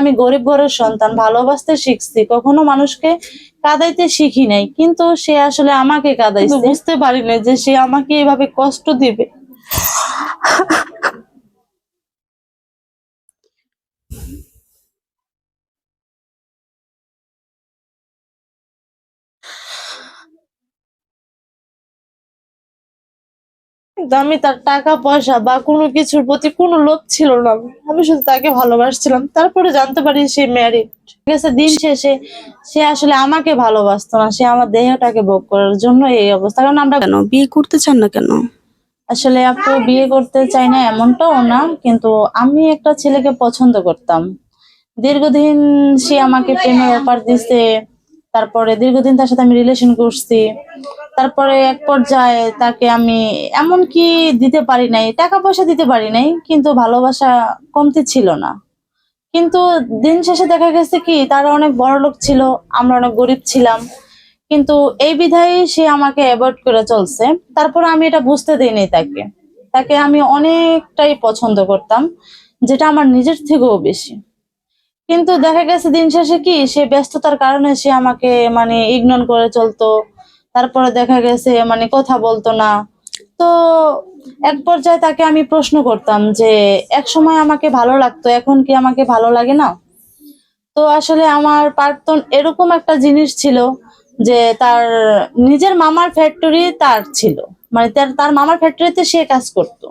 আমি গরিব ঘরের সন্তান, ভালোবাসতে শিখছি। কখনো মানুষকে কাদাইতে শিখি নাই, কিন্তু সে আসলে আমাকে কাঁদাইছে। বুঝতে পারি না যে সে আমাকে এভাবে কষ্ট দিবে। আমি তার টাকা পয়সা বা কোনো কিছুর প্রতি কোনো লোভ ছিল না। আমি শুধু তাকে ভালোবাসছিলাম। তারপরে জানতে পারি সে ম্যারিড ঠিক আছে দিন শেষে সে আসলে আমাকে ভালোবাসতো না। সে আমার দেহটাকে ভোগ করার জন্য এই অবস্থা। কারণ আমরা কেন? বিয়ে করতে চান না কেন? আসলে আপু বিয়ে করতে চাই না এমনটাও না। কিন্তু আমি একটা ছেলেকে পছন্দ করতাম। দীর্ঘদিন সে আমাকে প্রেমের অফার দিছে। তারপরে দীর্ঘদিন তার সাথে আমি রিলেশন করছি। তারপরে এক পর্যায়ে তাকে আমি এমন কি দিতে পারি নাই টাকা পয়সা দিতে পারি নাই, কিন্তু ভালোবাসা কমতি ছিল না। কিন্তু দিন শেষে দেখা গেছে কি, তারা অনেক বড় লোক ছিল, আমরা অনেক গরিব ছিলাম। কিন্তু এই বিধায় সে আমাকে অ্যাভয়েড করে চলছে। তারপর আমি এটা বুঝতে দিইনি তাকে। তাকে আমি অনেকটাই পছন্দ করতাম, যেটা আমার নিজের থেকেও বেশি। কিন্তু দেখা গেছে দিন শেষে কি, সে ব্যস্ততার কারণে সে আমাকে মানে ইগনোর করে চলতো তারপরে দেখা গেছে মানে কথা বলতো না। তো এক পর্যায়ে তাকে আমি প্রশ্ন করতাম যে এক সময় আমাকে ভালো লাগতো এখন কি আমাকে ভালো লাগে না? তো আসলে আমার প্রাক্তন এরকম একটা জিনিস ছিল যে তার নিজের মামার ফ্যাক্টরি তার ছিল। মানে তার তার মামার ফ্যাক্টরিতে সে কাজ করতো।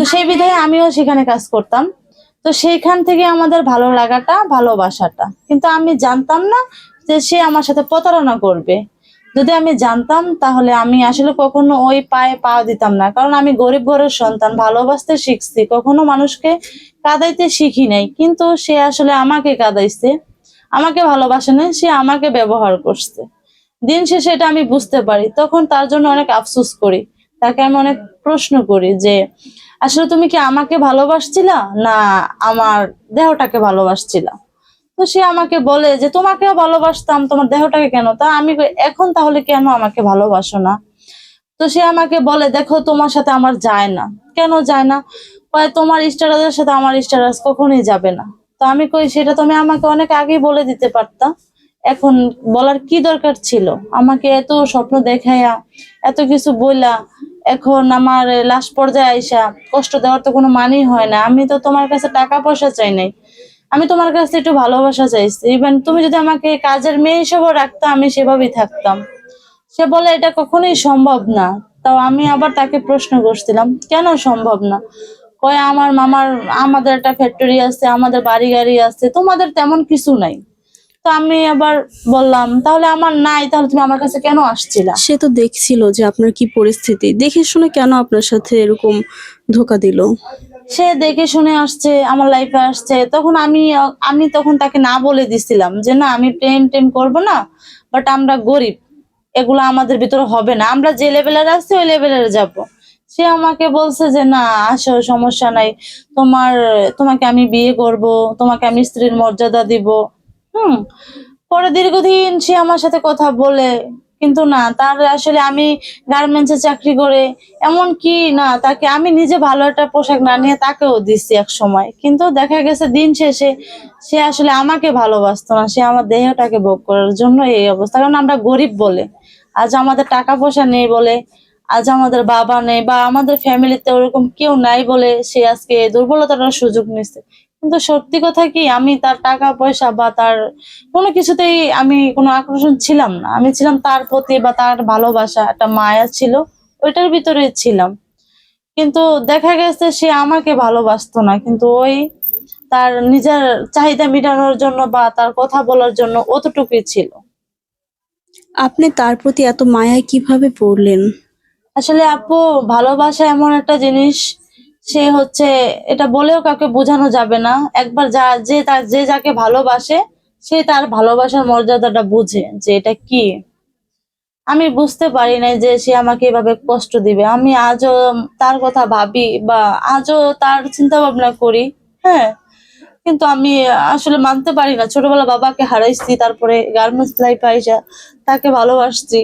তো সেই বিধায় আমিও সেখানে কাজ করতাম। তো সেইখান থেকে আমাদের ভালো লাগাটা ভালোবাসাটা। কিন্তু আমি জানতাম না যে সে আমার সাথে প্রতারণা করবে। যদি আমি জানতাম, তাহলে আমি আসলে কখনো ওই পায়ে পা দিতাম না। কারণ আমি গরিব ঘরের সন্তান, ভালোবাসতে শিখছি। কখনো মানুষকে কাঁদাইতে শিখি নাই। কিন্তু সে আসলে আমাকে কাঁদাইছে। আমাকে ভালোবাসে না সে আমাকে ব্যবহার করছে। দিন শেষে এটা আমি বুঝতে পারি। তখন তার জন্য অনেক আফসোস করি। তাকে আমি অনেক প্রশ্ন করি যে, আসলে তুমি কি আমাকে ভালোবাসছিলা? না, আমার দেহটাকে ভালোবাসছিলা? তো সে আমাকে বলে যে, তোমাকেও ভালোবাসতাম, তোমার দেহটাকে কেন? তা আমি এখন তাহলে কেন আমাকে ভালোবাসো না? তো সে আমাকে বলে, দেখো, তোমার সাথে আমার যায় না। কেন যায় না? কয়, তোমার স্ট্যাটাসের সাথে আমার স্ট্যাটাস কখনোই যাবে না। তো আমি কই, সেটা তুমি আমাকে অনেক আগেই বলে দিতে পারতাম। এখন বলার কি দরকার ছিল? আমাকে এত স্বপ্ন দেখাইয়া, এত কিছু বইলা, এখন আমার লাস্ট পর্যায়ে আইসা, কষ্ট দেওয়ার তো কোনো মানেই হয় না। আমি তো তোমার কাছে টাকা পয়সা চাই নাই। আমি তোমার কাছে একটু ভালোবাসা চাইছি। ইভেন তুমি যদি আমাকে কাজের মেয়ে হিসেবে রাখতো, আমি সেভাবেই থাকতাম। সে বলে, এটা কখনোই সম্ভব না। তাও আমি আবার তাকে প্রশ্ন করছিলাম, কেন সম্ভব না? কয়, আমার মামার, আমাদের একটা ফ্যাক্টরি আছে, আমাদের বাড়ি গাড়ি আছে, তোমাদের তেমন কিছু নাই। তো আমি আবার বললাম, তাহলে আমার নাই, তাহলে তুমি আমার কাছে কেন আসছিলা? সে তো দেখছিল যে আপনার কি পরিস্থিতি। দেখে শুনে কেন আপনার সাথে এরকম ধোকা দিল? সে দেখে শুনে আসছে, আমার লাইফে আসছে। তখন আমি আমি তখন তাকে না বলে দিছিলাম যে, না, আমি প্রেম টেম করব না বাট আমরা গরিব। এগুলো আমাদের ভিতরে হবে না। আমরা যে লেভেলের আসছি ওই লেভেলের যাব। সে আমাকে বলছে যে, না, আসো, সমস্যা নাই। তোমার, তোমাকে আমি বিয়ে করব, তোমাকে আমি স্ত্রীর মর্যাদা দিব। হুম। পরে দীর্ঘদিন সে আমার সাথে কথা বলে কিন্তু না, তার আসলে আমি গার্মেন্টসে চাকরি করে এমন কি না, তাকে আমি নিজে ভালো একটা পোশাক না নিয়ে তাকেও দিচ্ছি এক সময়। কিন্তু দেখা গেছে দিন শেষে সে আসলে আমাকে ভালোবাসতো না, সে আমার দেহটাকে ভোগ করার জন্য এই অবস্থা। কারণ আমরা গরিব বলে, আজ আমাদের টাকা পয়সা নেই বলে, আজ আমাদের বাবা নেই বা আমাদের ফ্যামিলিতে ওরকম কেউ নাই বলে সে আজকে দুর্বলতার সুযোগ নিচ্ছে কিন্তু সত্যি কথা কি আমি তার টাকা পয়সা বা তার কোনো কিছুতেই আমি কোনো আকর্ষণ ছিলাম না। আমি ছিলাম তার প্রতি বা তার ভালোবাসা একটা মায়া ছিল ওইটার ভিতরে ছিলাম। কিন্তু দেখা গেছে সে আমাকে ভালোবাসতো না কিন্তু ওই তার নিজের চাহিদা মেটানোর জন্য বা তার কথা বলার জন্য অতটুকুই ছিল। আপনি তার প্রতি এত মায়া কীভাবে পড়লেন? আসলে আপু ভালোবাসা এমন একটা জিনিস সে হচ্ছে, এটা বলেও কাউকে বোঝানো যাবে না। একবার যা, যে তার, যে যাকে ভালোবাসে, সে তার ভালোবাসার মর্যাদাটা বুঝে যে এটা কি। আমি বুঝতে পারি নাই যে সে আমাকে এভাবে কষ্ট দিবে। আমি আজও তার কথা ভাবি বা আজও তার চিন্তা ভাবনা করি হ্যাঁ। কিন্তু আমি আসলে মানতে পারি না। ছোটবেলা বাবাকে হারাইছি, তারপরে গার্মেন্টস লাইফ আইসা তাকে ভালোবাসছি।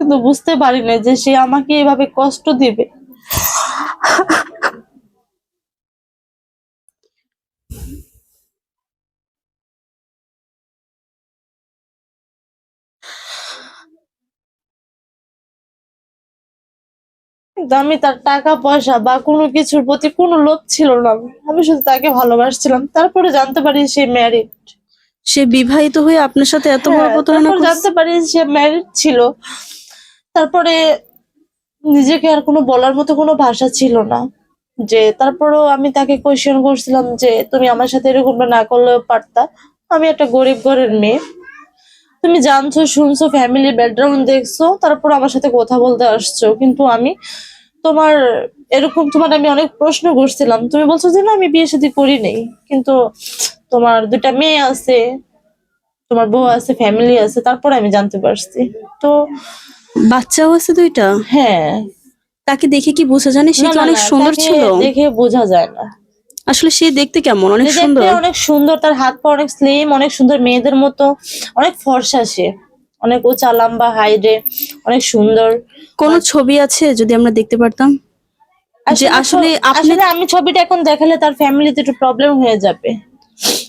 কিন্তু বুঝতে পারি না যে সে আমাকে এভাবে কষ্ট দিবে। আমি তার টাকা পয়সা বা কোনো কিছুর প্রতি কোনো লোভ ছিল না। আমি শুধু তাকে ভালোবাসছিলাম। তারপরে জানতে পারি সে ম্যারিড সে বিবাহিত হয়ে আপনার সাথে এত বড় হ্যাঁ, জানতে পারি সে ম্যারিড ছিল। তারপরে নিজেকে আর কোনো বলার মতো কোনো ভাষা ছিল না। যে তারপরও আমি তাকে কোয়েশ্চেন করছিলাম যে, তুমি আমার সাথে এরকমটা না করলেও পারতা। আমি একটা গরিব ঘরের মেয়ে। তুমি জানছো, শুনছো ফ্যামিলি ব্যাকগ্রাউন্ড দেখছ, তারপর আমার সাথে কথা বলতে আসছো। কিন্তু আমি তোমার এরকম, তোমার আমি অনেক প্রশ্ন করছিলাম। তুমি বলছো যে, না, আমি বিয়ে শাদী করি নাই। কিন্তু তোমার দুটা মেয়ে আছে, তোমার বউ আছে ফ্যামিলি আছে, তারপরে আমি জানতে পারছি। তো বাচ্চাও আছে দুইটা? হ্যাঁ। তাকে দেখে কি বোঝা জানে সে কি অনেক সুন্দর ছিল? দেখে বোঝা যায় না। আসলে সে দেখতে কেমন? অনেক সুন্দর। অনেক সুন্দর তার হাত পা অনেক স্লিম অনেক সুন্দর মেয়েদের মতো অনেক ফর্সা সে। অনেক উঁচা লম্বা হাইডে অনেক সুন্দর। কোন ছবি আছে যদি আমরা দেখতে পারতাম? যে আসলে আপনি আসলে আমি ছবিটা এখন দেখালে তার ফ্যামিলিতে একটু প্রবলেম হয়ে যাবে।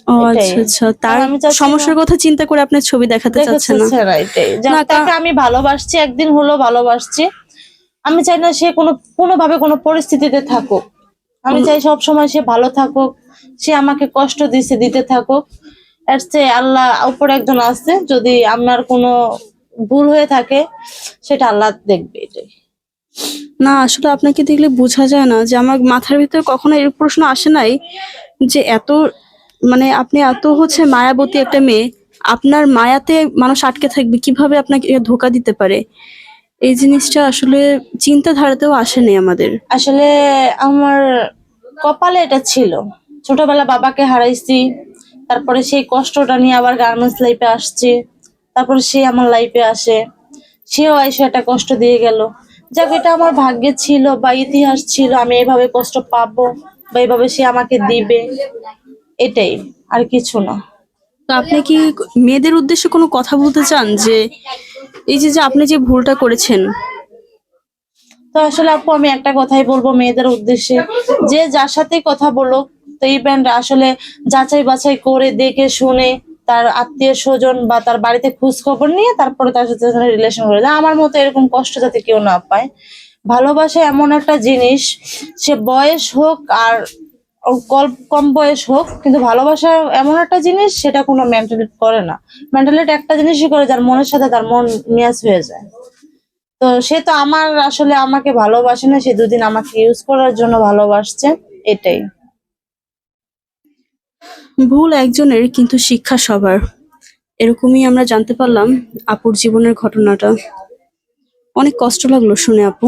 ও আচ্ছা আচ্ছা। তার আমি সমস্যার কথা চিন্তা করে আপনার ছবি দেখাতে চাচ্ছে না? দেখাচ্ছে এটাই। তাকে আমি ভালোবাসছি একদিন হলো ভালোবাসছি। আমি চাই না সে কোনো কোনোভাবে কোনো পরিস্থিতিতে থাকুক। আমি চাই সব সময় সে ভালো থাকুক সে আমাকে কষ্ট দিছে দিতে থাকুক। এর চেয়ে আল্লাহ উপরে একজন আছে যদি আপনার কোনো ভুল হয়ে থাকে সেটা আল্লাহ দেখবে এটাই। না আসলে আপনাকে দেখলে বোঝা যায় না যে আমার মাথার ভিতরে কখনো এর প্রশ্ন আসে নাই যে এত মানে আপনি এত হচ্ছে মায়াবতী একটা মেয়ে, আপনার মায়াতে মানুষ আটকে থাকবে, কীভাবে আপনাকে ধোকা দিতে পারে? এই জিনিসটা আসলে চিন্তাধারাতেও আসেনি আমাদের। আসলে আমার কপালে এটা ছিল। ছোটবেলা বাবাকে হারাইছি, তারপরে সেই কষ্টটা নিয়ে আবার গার্মেন্টস লাইফে আসছে, তারপরে সে আমার লাইফে আসে, সেও এসে একটা কষ্ট দিয়ে গেল। যাক, এটা আমার ভাগ্যে ছিল বা ইতিহাস ছিল, আমি এভাবে কষ্ট পাবো বা এভাবে সে আমাকে দিবে। এটাই আর কিছু না। তো আপনি কি মেয়েদের উদ্দেশ্যে কোনো কথা বলতে চান যে এই যে যে আপনি যে ভুলটা করেছেন? তো আসলে আপু আমি একটা কথাই বলব মেয়েদের উদ্দেশ্যে। যে যার সাথে কথা বলো তো এই ব্যান্ড আসলে যাচাই বাছাই করে দেখে শুনে তার আত্মীয় স্বজন বা তার বাড়িতে খোঁজ খবর নিয়ে তারপরে তার সাথে রিলেশন করে। দেয়। আমার মতো এরকম কষ্ট যাতে কেউ না পায়। ভালোবাসা এমন একটা জিনিস সে বয়স হোক আর কম বয়স হোক, কিন্তু ভালোবাসা এমন একটা জিনিস সেটা কোনো মেন্টালিটি করে না। মেন্টালিটি একটা জিনিসই করে যার মনের সাথে তার মন মিয়াজ হয়ে যায়। তো সে তো আমার আসলে আমাকে ভালোবাসে না, সে দুদিন আমাকে ইউজ করার জন্য ভালোবাসছে, এটাই। ভুল একজনের কিন্তু শিক্ষা সবার। এরকমই আমরা জানতে পারলাম আপুর জীবনের ঘটনাটা। অনেক কষ্ট লাগল শুনে আপু।